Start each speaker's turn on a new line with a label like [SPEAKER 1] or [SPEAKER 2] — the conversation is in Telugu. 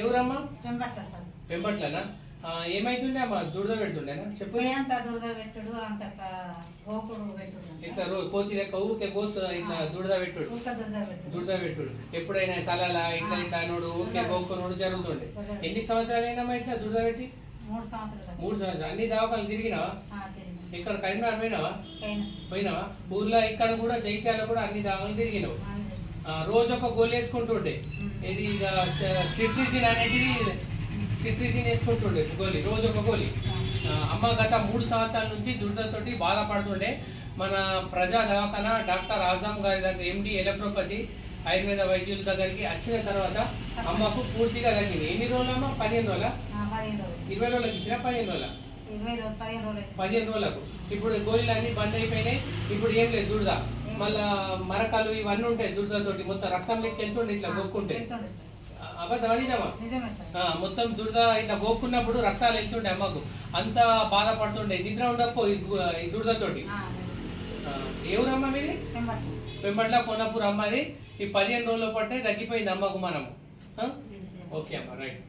[SPEAKER 1] ఎవరమ్మా?
[SPEAKER 2] వెంబట్ల సార్.
[SPEAKER 1] వెంబట్లనా ఏమైతుండే అమ్మా? దురద పెడుతుండేనా? చెప్పు.
[SPEAKER 2] అంత దురద పెట్టుడు అంత గోకుడు పెట్టుడు.
[SPEAKER 1] ఇట్లా రోజు కోతి ఊకే కోసు ఇట్లా దురద పెట్టుడు.
[SPEAKER 2] దురద పెట్టుడు.
[SPEAKER 1] ఎప్పుడైనా తలలా ఇట్లా ఇట్లా నోడు ఊకే గోక్కునోడు జరుగుతుండే. ఎన్ని సంవత్సరాలు అయినా ఇట్లా దురద పెట్టి?
[SPEAKER 2] మూడు సంవత్సరాలు.
[SPEAKER 1] మూడు సంవత్సరాలు. అన్ని దవాఖాలు తిరిగినావా. ఇక్కడ కరీంనగర్ పోయినావా. పోయినావా? ఊర్లో ఇక్కడ కూడా జైత్యాల కూడా అన్ని దవాఖాలు తిరిగినావు. రోజు ఒక గోల్ వేసుకుంటుండే. ఇది ఇక సిట్రిజిన్ అనేది సిట్రిజిన్ వేసుకుంటుండే గోలి రోజు ఒక గోలి అమ్మ గత మూడు సంవత్సరాల నుంచి దురదతోటి బాధపడుతుండే. మన ప్రజా దవాఖాన డాక్టర్ ఆజాం గారి దగ్గర ఎండి ఎలక్ట్రోపతి ఆయుర్వేద వైద్యుల దగ్గరికి వచ్చిన తర్వాత అమ్మకు పూర్తిగా తగ్గింది. ఎన్ని రోజులు? అమ్మ పదిహేను రోజుల. ఇరవై రోజులకు ఇచ్చిన పదిహేను రోజుల?
[SPEAKER 2] పదిహేను
[SPEAKER 1] రోజులకు. ఇప్పుడు గోళీలు అన్ని బంద్ అయిపోయినాయి. ఇప్పుడు ఏం లేదు దురద మళ్ళా మరకలు ఇవన్నీ ఉంటాయి దురదతోటి. మొత్తం రక్తం లెక్క వెళ్తుండే ఇట్లా గోక్కుంటే
[SPEAKER 2] వెళ్తుండే సార్.
[SPEAKER 1] అబద్ధం అనిదమ్మా
[SPEAKER 2] నిజమే? సార్.
[SPEAKER 1] ఆ, మొత్తం దురద ఇట్లా గోక్కున్నప్పుడు రక్తాలు వెళ్తుండే అమ్మకు? అంత బాధపడుతుండే. నిద్ర ఉండకపో ఈ దురదతోటి. ఊరమ్మ మీది? పెంబట్ల. కోనపూర్ అమ్మది. ఈ పదిహేను రోజుల పట్టే తగ్గిపోయింది అమ్మకు మనము. ఓకే అమ్మ రైట్.